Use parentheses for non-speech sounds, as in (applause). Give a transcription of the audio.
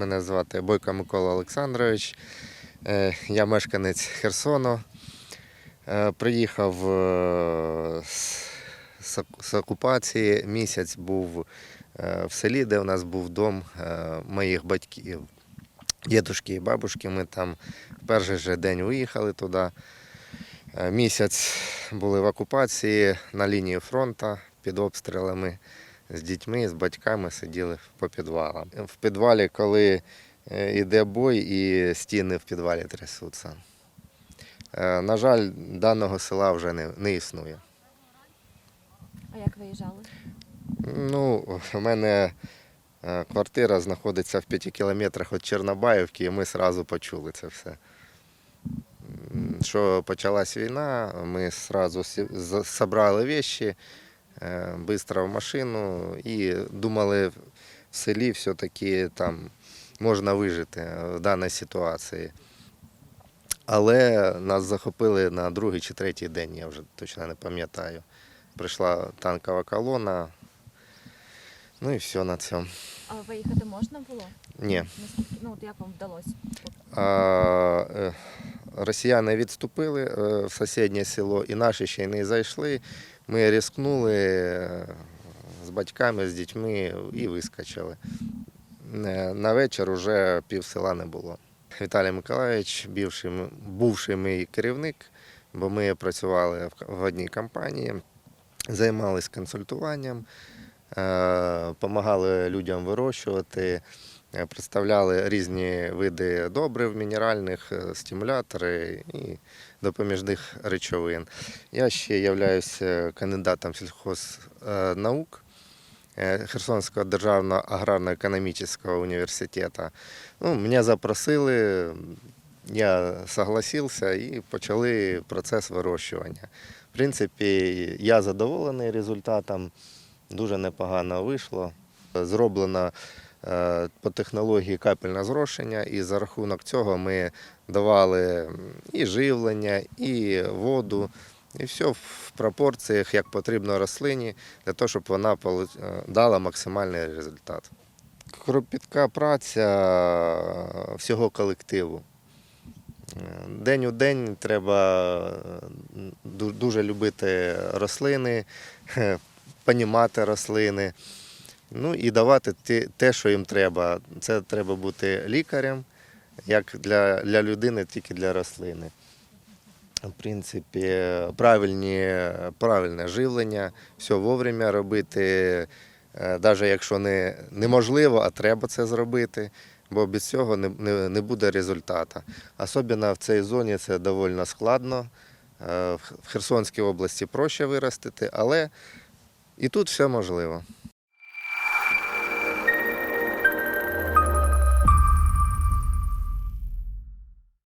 Мене звати Бойко Микола Олександрович. Е, Я мешканець Херсону. Е, Приїхав е, з- з ок- з окупації. Місяць був в селі, де у нас був дом моїх батьків, дідушки і бабушки. Ми там в перший же день виїхали туди. Місяць були в окупації на лінії фронту під обстрілами з дітьми, з батьками сиділи по підвалам. В підвалі, коли е, йде бой і стіни в підвалі трясуться. Е, На жаль, даного села вже не, не існує. А як виїжджали? Ну, у мене е, квартира знаходиться в 5 кілометрах від Чорнобаївки, і ми одразу почули це все. Що почалась війна, ми одразу зібрали речі, швидко в машину і думали, в селі все-таки там можна вижити в даній ситуації. Але нас захопили на другий чи третій день, я вже точно не пам'ятаю. Прийшла танкова колона. Ну і все на цьому. А виїхати можна було? Ні. Наскільки ну от як вам вдалося? А, е, росіяни відступили е, в сусіднє село, і наші ще й не зайшли. Ми ризикнули е, з батьками, з дітьми і вискочили. Е, На вечір уже пів села не було. Віталій Миколаївич, бівший, м- бувший мій керівник, бо ми працювали в- одній компанії, займалися консультуванням, допомагали людям вирощувати, представляли різні види добрив, мінеральних, е, стимулятори і допоміжних речовин. Я ще являюся кандидатом сільхознаук е, Херсонського державного аграрно-економічного університету. Ну, мене запросили, я согласився і почали процес вирощування. В принципі, я задоволений результатом, дуже непогано вийшло. Зроблено е, по технології капельне зрошення, і за рахунок цього ми давали і живлення, і воду, і все в пропорціях, як потрібно рослині, для того, щоб вона е, дала максимальний результат. Кропітка праця всього колективу. Е, День у день треба е, дуже любити рослини, (laughs) понімати рослини, ну і давати те- що їм треба. Це треба бути лікарем, як для, для людини, тільки для рослини. В принципі, правильні, правильне живлення, все вовремя робити, навіть якщо не, неможливо, а треба це зробити, бо без цього не, не, не буде результату. Особливо в цій зоні це доволі складно. Е, В Херсонській області проще виростити, але і тут все можливо.